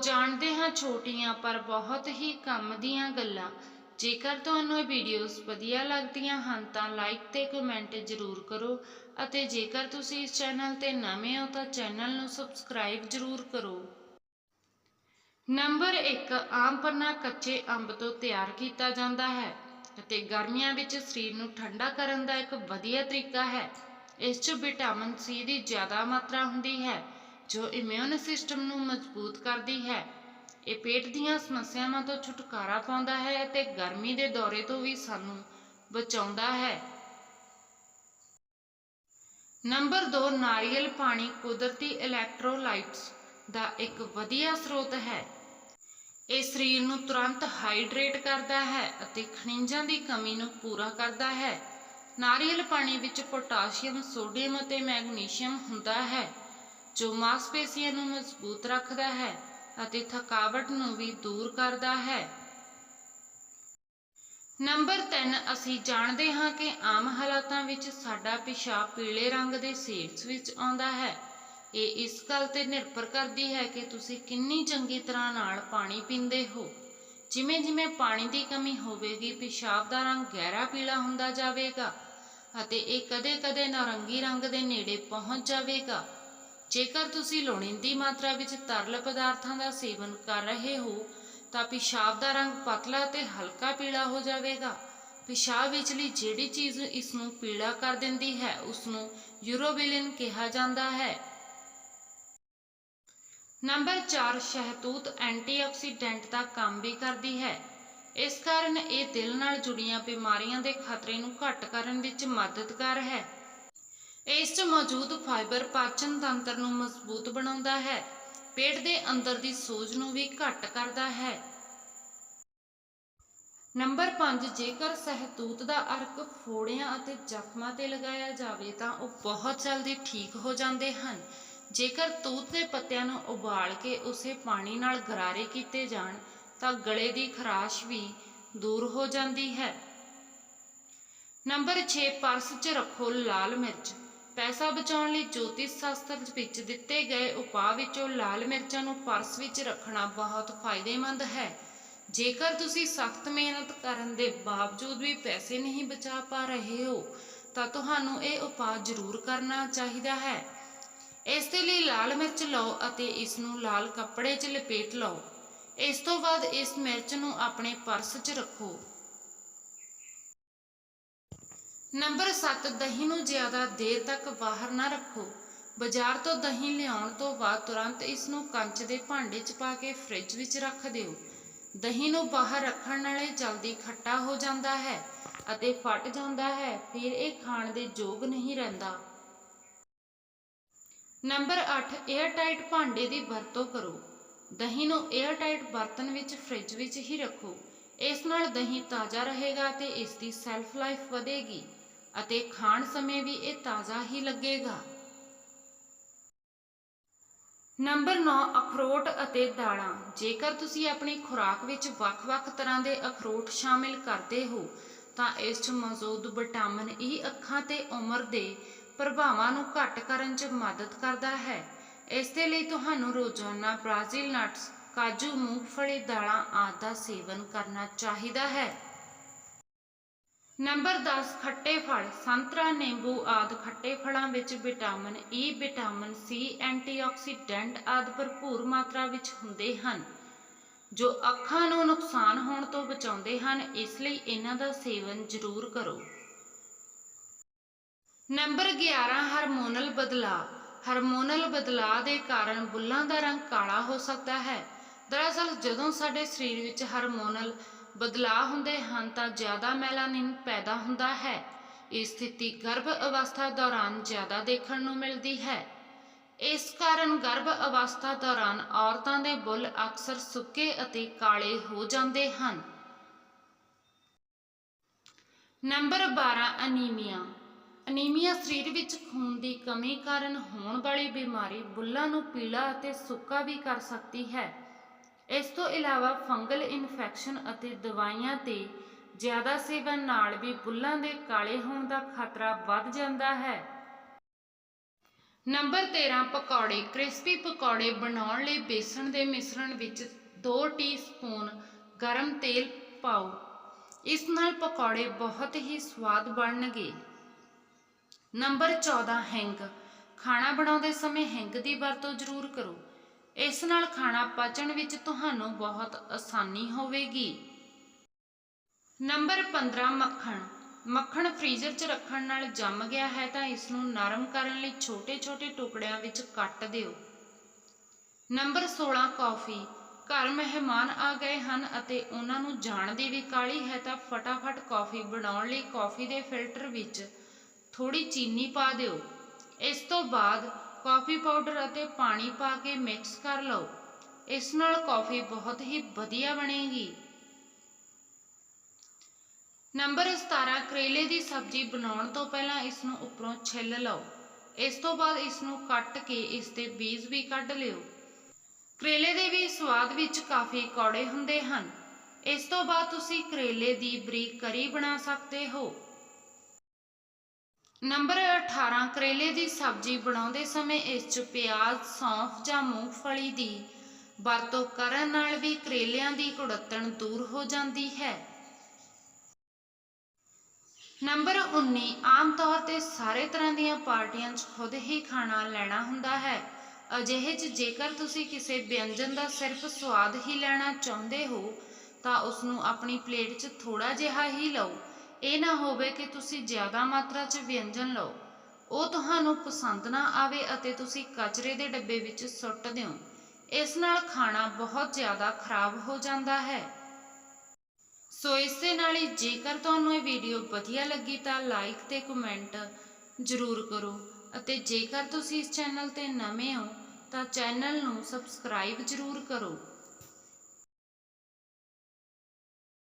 ਜਾਣਦੇ ਹਾਂ ਛੋਟੀਆਂ ਪਰ ਬਹੁਤ ਹੀ ਕੰਮ ਦੀਆਂ ਗੱਲਾਂ। ਜੇਕਰ ਤੁਹਾਨੂੰ ਇਹ ਵੀਡੀਓਜ਼ ਵਧੀਆ ਲੱਗਦੀਆਂ ਹਨ ਤਾਂ ਲਾਈਕ ਤੇ ਕਮੈਂਟ ਜ਼ਰੂਰ ਕਰੋ ਅਤੇ ਜੇਕਰ ਤੁਸੀਂ ਇਸ ਚੈਨਲ ਤੇ ਨਵੇਂ ਹੋ ਤਾਂ ਚੈਨਲ ਨੂੰ ਸਬਸਕ੍ਰਾਈਬ ਜ਼ਰੂਰ ਕਰੋ। ਨੰਬਰ 1 ਆਮ ਪੰਨਾ ਕੱਚੇ ਅੰਬ ਤੋਂ ਤਿਆਰ ਕੀਤਾ ਜਾਂਦਾ ਹੈ ਅਤੇ ਗਰਮੀਆਂ ਵਿੱਚ ਸਰੀਰ ਨੂੰ ਠੰਡਾ ਕਰਨ ਦਾ ਇੱਕ ਵਧੀਆ ਤਰੀਕਾ ਹੈ। ਇਸ 'ਚ ਵਿਟਾਮਿਨ ਸੀ ਦੀ ਜ਼ਿਆਦਾ ਮਾਤਰਾ ਹੁੰਦੀ ਹੈ ਜੋ ਇਮਿਊਨ ਸਿਸਟਮ ਨੂੰ ਮਜ਼ਬੂਤ ਕਰਦੀ ਹੈ, ਇਹ ਪੇਟ ਦੀਆਂ ਸਮੱਸਿਆਵਾਂ ਤੋਂ ਛੁਟਕਾਰਾ ਪਾਉਂਦਾ ਹੈ ਅਤੇ ਗਰਮੀ ਦੇ ਦੌਰੇ ਤੋਂ ਵੀ ਸਾਨੂੰ ਬਚਾਉਂਦਾ ਹੈ। ਨੰਬਰ 2 ਨਾਰੀਅਲ ਪਾਣੀ ਕੁਦਰਤੀ ਇਲੈਕਟ੍ਰੋਲਾਈਟਸ ਦਾ ਇੱਕ ਵਧੀਆ ਸਰੋਤ ਹੈ। ਇਹ ਸਰੀਰ ਨੂੰ ਤੁਰੰਤ ਹਾਈਡਰੇਟ ਕਰਦਾ ਹੈ ਅਤੇ ਖਣਿਜਾਂ ਦੀ ਕਮੀ ਨੂੰ ਪੂਰਾ ਕਰਦਾ ਹੈ। ਨਾਰੀਅਲ ਪਾਣੀ ਵਿੱਚ ਪੋਟਾਸ਼ੀਅਮ, ਸੋਡੀਅਮ ਅਤੇ ਮੈਗਨੀਸ਼ੀਅਮ ਹੁੰਦਾ ਹੈ। ਜੋ ਮਾਸਪੇਸ਼ੀਆਂ ਨੂੰ ਮਜ਼ਬੂਤ ਰੱਖਦਾ ਹੈ ਅਤੇ ਥਕਾਵਟ ਨੂੰ ਵੀ ਦੂਰ ਕਰਦਾ ਹੈ। ਨੰਬਰ 3 ਅਸੀਂ ਜਾਣਦੇ ਹਾਂ ਕਿ ਆਮ ਹਾਲਾਤਾਂ ਵਿੱਚ ਸਾਡਾ ਪਿਸ਼ਾਬ ਪੀਲੇ ਰੰਗ ਦੇ ਸ਼ੇਡਸ ਵਿੱਚ ਆਉਂਦਾ ਹੈ। ਇਹ ਇਸ ਗੱਲ ਤੇ ਨਿਰਭਰ ਕਰਦੀ ਹੈ ਕਿ ਤੁਸੀਂ ਕਿੰਨੀ ਚੰਗੀ ਤਰ੍ਹਾਂ ਨਾਲ ਪਾਣੀ ਪੀਂਦੇ ਹੋ। ਜਿਵੇਂ ਜਿਵੇਂ ਪਾਣੀ ਦੀ ਕਮੀ ਹੋਵੇਗੀ, ਪਿਸ਼ਾਬ ਦਾ ਰੰਗ ਗਹਿਰਾ ਪੀਲਾ ਹੁੰਦਾ ਜਾਵੇਗਾ ਅਤੇ ਇਹ ਕਦੇ-ਕਦੇ ਨਾਰੰਗੀ ਰੰਗ ਦੇ ਨੇੜੇ ਪਹੁੰਚ ਜਾਵੇਗਾ। ਜੇਕਰ ਤੁਸੀਂ ਲੋੜੀਂਦੀ ਮਾਤਰਾ ਵਿੱਚ ਤਰਲ ਪਦਾਰਥਾਂ ਦਾ ਸੇਵਨ ਕਰ ਰਹੇ ਹੋ, ਤਾਂ ਪਿਸ਼ਾਬ ਦਾ ਰੰਗ ਪਤਲਾ ਤੇ ਹਲਕਾ ਪੀਲਾ ਹੋ ਜਾਵੇਗਾ। ਪਿਸ਼ਾਬ ਵਿੱਚਲੀ ਜਿਹੜੀ ਚੀਜ਼ ਇਸ ਨੂੰ ਪੀਲਾ ਕਰ ਦਿੰਦੀ ਹੈ ਉਸ ਨੂੰ ਯੂਰੋਬਿਲਿਨ ਕਿਹਾ ਜਾਂਦਾ ਹੈ। ਨੰਬਰ 4 ਸ਼ਹਿਤੂਤ ਐਂਟੀਆਕਸੀਡੈਂਟ ਦਾ ਕੰਮ ਵੀ ਕਰਦੀ ਹੈ। ਇਸ ਕਾਰਨ ਇਹ ਦਿਲ ਨਾਲ ਜੁੜੀਆਂ ਬਿਮਾਰੀਆਂ ਦੇ ਖਤਰੇ ਨੂੰ ਘੱਟ ਕਰਨ ਵਿੱਚ ਮਦਦਗਾਰ ਹੈ। ਇਸ 'ਚ ਮੌਜੂਦ ਫਾਈਬਰ ਪਾਚਨ ਤੰਤਰ ਨੂੰ ਮਜ਼ਬੂਤ ਬਣਾਉਂਦਾ ਹੈ। ਪੇਟ ਦੇ ਅੰਦਰ ਦੀ ਸੋਜ ਨੂੰ ਵੀ ਘੱਟ ਕਰਦਾ ਹੈ। ਨੰਬਰ 5 ਜੇਕਰ ਸਹਿਤੂਤ ਦਾ ਅਰਕ ਫੋੜਿਆਂ ਅਤੇ ਜ਼ਖਮਾਂ ਤੇ ਲਗਾਇਆ ਜਾਵੇ ਤਾਂ ਉਹ ਬਹੁਤ ਜਲਦੀ ਠੀਕ ਹੋ ਜਾਂਦੇ ਹਨ। ਜੇਕਰ ਤੂਤ ਦੇ ਪੱਤਿਆਂ ਨੂੰ ਉਬਾਲ ਕੇ ਉਸੇ ਪਾਣੀ ਨਾਲ ਗਰਾਰੇ ਕੀਤੇ ਜਾਣ, ਤਾਂ ਗਲੇ ਦੀ ਖਰਾਸ਼ ਵੀ ਦੂਰ ਹੋ ਜਾਂਦੀ ਹੈ। ਨੰਬਰ 6 ਪਰਸ 'ਚ ਰੱਖੋ ਲਾਲ ਮਿਰਚ। ਪੈਸਾ ਬਚਾਉਣ ਲਈ ਜੋਤਿਸ਼ ਸ਼ਾਸਤਰ ਵਿੱਚ ਦਿੱਤੇ ਗਏ ਉਪਾਅ ਵਿੱਚੋਂ ਲਾਲ ਮਿਰਚਾਂ ਨੂੰ ਪਰਸ ਵਿੱਚ ਰੱਖਣਾ ਬਹੁਤ ਫਾਇਦੇਮੰਦ ਹੈ। ਜੇਕਰ ਤੁਸੀਂ ਸਖਤ ਮਿਹਨਤ ਕਰਨ ਦੇ ਬਾਵਜੂਦ ਵੀ ਪੈਸੇ ਨਹੀਂ ਬਚਾ ਪਾ ਰਹੇ ਹੋ, ਤਾਂ ਤੁਹਾਨੂੰ ਇਹ ਉਪਾਅ ਜ਼ਰੂਰ ਕਰਨਾ ਚਾਹੀਦਾ ਹੈ। ਇਸ ਦੇ ਲਈ ਲਾਲ ਮਿਰਚ ਲਓ ਅਤੇ ਇਸ ਨੂੰ ਲਾਲ ਕੱਪੜੇ 'ਚ ਲਪੇਟ ਲਓ। ਇਸ ਤੋਂ ਬਾਅਦ ਇਸ ਮਿਰਚ ਨੂੰ ਆਪਣੇ ਪਰਸ 'ਚ ਰੱਖੋ। ਨੰਬਰ 7 ਦਹੀਂ ਨੂੰ ਜ਼ਿਆਦਾ ਦੇਰ ਤੱਕ ਬਾਹਰ ਨਾ ਰੱਖੋ। ਬਾਜ਼ਾਰ ਤੋਂ ਦਹੀਂ ਲਿਆਉਣ ਤੋਂ ਬਾਅਦ ਤੁਰੰਤ ਇਸ ਨੂੰ ਕੰਚ ਦੇ ਭਾਂਡੇ 'ਚ ਪਾ ਕੇ ਫ੍ਰਿਜ ਵਿੱਚ ਰੱਖ ਦਿਓ। ਦਹੀਂ ਨੂੰ ਬਾਹਰ ਰੱਖਣ ਨਾਲੇ ਜਲਦੀ ਖੱਟਾ ਹੋ ਜਾਂਦਾ ਹੈ ਅਤੇ ਫਟ ਜਾਂਦਾ ਹੈ, ਫਿਰ ਇਹ ਖਾਣ ਦੇ ਯੋਗ ਨਹੀਂ ਰਹਿੰਦਾ। ਨੰਬਰ 8 에ਅਰਟਾਈਟ ਭਾਂਡੇ ਦੀ ਵਰਤੋਂ ਕਰੋ। ਦਹੀਂ ਨੂੰ 에ਅਰਟਾਈਟ ਬਰਤਨ ਵਿੱਚ ਫ੍ਰਿਜ ਵਿੱਚ ਹੀ ਰੱਖੋ। ਇਸ ਨਾਲ ਦਹੀਂ ਤਾਜ਼ਾ ਰਹੇਗਾ ਤੇ ਇਸ ਦੀ ਸੈਲਫ ਲਾਈਫ ਵਧੇਗੀ। ਅਤੇ ਖਾਣ ਸਮੇਂ ਵੀ ਇਹ ਤਾਜ਼ਾ ਹੀ ਲੱਗੇਗਾ। ਨੰਬਰ 9 ਅਖਰੋਟ ਅਤੇ ਦਾਲਾਂ। ਜੇਕਰ ਤੁਸੀਂ ਆਪਣੀ ਖੁਰਾਕ ਵਿੱਚ ਵੱਖ-ਵੱਖ ਤਰ੍ਹਾਂ ਦੇ ਅਖਰੋਟ ਸ਼ਾਮਿਲ ਕਰਦੇ ਹੋ, ਤਾਂ ਇਸ 'ਚ ਮੌਜੂਦ ਵਿਟਾਮਿਨ ਈ ਅੱਖਾਂ ਤੇ ਉਮਰ ਦੇ ਪ੍ਰਭਾਵਾਂ ਨੂੰ ਘੱਟ ਕਰਨ 'ਚ ਮਦਦ ਕਰਦਾ ਹੈ। ਇਸ ਦੇ ਲਈ ਤੁਹਾਨੂੰ ਰੋਜ਼ਾਨਾ ਬ੍ਰਾਜ਼ੀਲ ਨਟਸ, ਕਾਜੂ ਮੂੰਗਫਲੀ ਦਾਲਾਂ ਆਦਿ ਦਾ ਸੇਵਨ ਕਰਨਾ ਚਾਹੀਦਾ ਹੈ। ਨੰਬਰ 10 ਖੱਟੇ ਫਲ। ਸੰਤਰਾ, ਨਿੰਬੂ ਆਦਿ ਖੱਟੇ ਫਲਾਂ ਵਿੱਚ vitamin E vitamin C antioxidant ਆਦਿ ਭਰਪੂਰ ਮਾਤਰਾ ਵਿੱਚ ਹੁੰਦੇ ਹਨ, ਜੋ ਅੱਖਾਂ ਨੂੰ ਨੁਕਸਾਨ ਹੋਣ ਤੋਂ ਬਚਾਉਂਦੇ ਹਨ। ਇਸ ਲਈ ਇਹਨਾਂ ਦਾ ਸੇਵਨ ਜ਼ਰੂਰ ਕਰੋ। ਨੰਬਰ 11 ਹਾਰਮੋਨਲ ਬਦਲਾਅ। ਹਾਰਮੋਨਲ ਬਦਲਾਅ ਦੇ ਕਾਰਨ ਬੁੱਲਾਂ ਦਾ ਰੰਗ ਕਾਲਾ ਹੋ ਸਕਦਾ ਹੈ। ਦਰਅਸਲ, ਜਦੋਂ ਸਾਡੇ ਸਰੀਰ ਵਿੱਚ ਹਾਰਮੋਨਲ ਬਦਲਾਅ ਹੁੰਦੇ ਹਨ ਤਾਂ ਜ਼ਿਆਦਾ ਮੈਲਾਨਿਨ ਪੈਦਾ ਹੁੰਦਾ ਹੈ। ਇਹ ਸਥਿਤੀ ਗਰਭ ਅਵਸਥਾ ਦੌਰਾਨ ਜ਼ਿਆਦਾ ਦੇਖਣ ਨੂੰ ਮਿਲਦੀ ਹੈ। ਇਸ ਕਾਰਨ ਗਰਭ ਅਵਸਥਾ ਦੌਰਾਨ ਔਰਤਾਂ ਦੇ ਬੁੱਲ ਅਕਸਰ ਸੁੱਕੇ ਅਤੇ ਕਾਲੇ ਹੋ ਜਾਂਦੇ ਹਨ। Number 12 anaemia. ਅਨੀਮੀਆ ਸਰੀਰ ਵਿੱਚ ਖੂਨ ਦੀ ਕਮੀ ਕਾਰਨ ਹੋਣ ਵਾਲੀ ਬਿਮਾਰੀ ਬੁੱਲਾਂ ਨੂੰ ਪੀਲਾ ਅਤੇ ਸੁੱਕਾ ਵੀ ਕਰ ਸਕਦੀ ਹੈ। ਇਸ ਤੋਂ ਇਲਾਵਾ ਫੰਗਲ ਇਨਫੈਕਸ਼ਨ ਅਤੇ ਦਵਾਈਆਂ ਤੇ ਜ਼ਿਆਦਾ ਸੇਵਨ ਨਾਲ ਵੀ ਬੁੱਲਾਂ ਦੇ ਕਾਲੇ ਹੋਣ ਦਾ ਖਤਰਾ ਵੱਧ ਜਾਂਦਾ ਹੈ। ਨੰਬਰ 13 ਪਕੌੜੇ। ਕ੍ਰਿਸਪੀ ਪਕੌੜੇ ਬਣਾਉਣ ਲਈ ਬੇਸਣ ਦੇ ਮਿਸ਼ਰਣ ਵਿੱਚ 2 ਟੀਸਪੂਨ ਗਰਮ ਤੇਲ ਪਾਓ। ਇਸ ਨਾਲ ਪਕੌੜੇ ਬਹੁਤ ਹੀ ਸਵਾਦ ਬਣਨਗੇ। ਨੰਬਰ 14 ਹਿੰਗ। ਖਾਣਾ ਬਣਾਉਂਦੇ ਸਮੇਂ ਹਿੰਗ ਦੀ ਵਰਤੋਂ ਜ਼ਰੂਰ ਕਰੋ। ਇਸ ਨਾਲ ਖਾਣਾ ਪਚਣ ਵਿੱਚ ਤੁਹਾਨੂੰ ਬਹੁਤ ਆਸਾਨੀ ਹੋਵੇਗੀ। ਨੰਬਰ 15 ਮੱਖਣ। ਮੱਖਣ ਫ੍ਰੀਜ਼ਰ 'ਚ ਰੱਖਣ ਨਾਲ ਜੰਮ ਗਿਆ ਹੈ ਤਾਂ ਇਸ ਨੂੰ ਨਰਮ ਕਰਨ ਲਈ ਛੋਟੇ-ਛੋਟੇ ਟੁਕੜਿਆਂ ਵਿੱਚ ਕੱਟ ਦਿਓ। Number 16 coffee. ਘਰ ਮਹਿਮਾਨ ਆ ਗਏ ਹਨ ਅਤੇ ਉਹਨਾਂ ਨੂੰ ਜਾਣ ਦੀ ਵੀ ਕਾਹਲੀ ਹੈ ਤਾਂ ਫਟਾਫਟ ਕੌਫੀ ਬਣਾਉਣ ਲਈ ਕੌਫੀ ਦੇ ਫਿਲਟਰ ਵਿੱਚ ਥੋੜੀ ਚੀਨੀ ਪਾ ਦਿਓ। ਇਸ ਤੋਂ ਬਾਅਦ ਕਾਫੀ ਪਾਊਡਰ ਅਤੇ ਪਾਣੀ ਪਾ ਕੇ ਮਿਕਸ ਕਰ ਲਓ। ਇਸ ਨਾਲ ਕੌਫੀ ਬਹੁਤ ਹੀ ਵਧੀਆ ਬਣੇਗੀ। ਨੰਬਰ 17 ਕਰੇਲੇ ਦੀ ਸਬਜ਼ੀ ਬਣਾਉਣ ਤੋਂ ਪਹਿਲਾਂ ਇਸ ਨੂੰ ਉੱਪਰੋਂ ਛਿੱਲ ਲਓ। ਇਸ ਤੋਂ ਬਾਅਦ ਇਸ ਨੂੰ ਕੱਟ ਕੇ ਇਸ ਦੇ ਬੀਜ ਵੀ ਕੱਢ ਲਿਓ। ਕਰੇਲੇ ਦੇ ਵੀ ਸਵਾਦ ਵਿੱਚ ਕਾਫੀ ਕੌੜੇ ਹੁੰਦੇ ਹਨ। ਇਸ ਤੋਂ ਬਾਅਦ ਤੁਸੀਂ ਕਰੇਲੇ ਦੀ ਬਰੀਕ ਕਰੀ ਬਣਾ ਸਕਦੇ ਹੋ। ਨੰਬਰ 18 ਕਰੇਲੇ ਦੀ ਸਬਜ਼ੀ ਬਣਾਉਂਦੇ ਸਮੇਂ ਇਸ 'ਚ ਪਿਆਜ਼, ਸੌਂਫ ਜਾਂ ਮੂੰਗਫਲੀ ਦੀ ਵਰਤੋਂ ਕਰਨ ਨਾਲ ਵੀ ਕਰੇਲਿਆਂ ਦੀ ਕੁੜੱਤਣ ਦੂਰ ਹੋ ਜਾਂਦੀ ਹੈ। ਨੰਬਰ 19 ਆਮ ਤੌਰ ਤੇ ਸਾਰੇ ਤਰ੍ਹਾਂ ਦੀਆਂ ਪਾਰਟੀਆਂ 'ਚ ਖੁਦ ਹੀ ਖਾਣਾ ਲੈਣਾ ਹੁੰਦਾ ਹੈ। ਅਜਿਹੇ 'ਚ ਜੇਕਰ ਤੁਸੀਂ ਕਿਸੇ ਵਿਅੰਜਨ ਦਾ ਸਿਰਫ ਸਵਾਦ ਹੀ ਲੈਣਾ ਚਾਹੁੰਦੇ ਹੋ ਤਾਂ ਉਸ ਨੂੰ ਆਪਣੀ ਪਲੇਟ 'ਚ ਥੋੜਾ ਜਿਹਾ ਹੀ ਲਓ। ਇਹ ਨਾ ਹੋਵੇ ਕਿ ਤੁਸੀਂ ਜ਼ਿਆਦਾ ਮਾਤਰਾ 'ਚ ਵਿਅੰਜਨ ਲਓ। ਉਹ ਤੁਹਾਨੂੰ ਪਸੰਦ ਨਾ ਆਵੇ ਅਤੇ ਤੁਸੀਂ ਕਚਰੇ ਦੇ ਡੱਬੇ ਵਿੱਚ ਸੁੱਟ ਦਿਓ। ਇਸ ਨਾਲ ਖਾਣਾ ਬਹੁਤ ਜ਼ਿਆਦਾ ਖਰਾਬ ਹੋ ਜਾਂਦਾ ਹੈ। ਸੋ ਇਸ ਦੇ ਨਾਲ ਹੀ ਜੇਕਰ ਤੁਹਾਨੂੰ ਇਹ ਵੀਡੀਓ ਵਧੀਆ ਲੱਗੀ ਤਾਂ ਲਾਈਕ ਤੇ ਕਮੈਂਟ ਜ਼ਰੂਰ ਕਰੋ ਅਤੇ ਜੇਕਰ ਤੁਸੀਂ ਇਸ ਚੈਨਲ ਤੇ ਨਵੇਂ ਹੋ ਤਾਂ ਚੈਨਲ ਨੂੰ ਸਬਸਕ੍ਰਾਈਬ ਜ਼ਰੂਰ ਕਰੋ।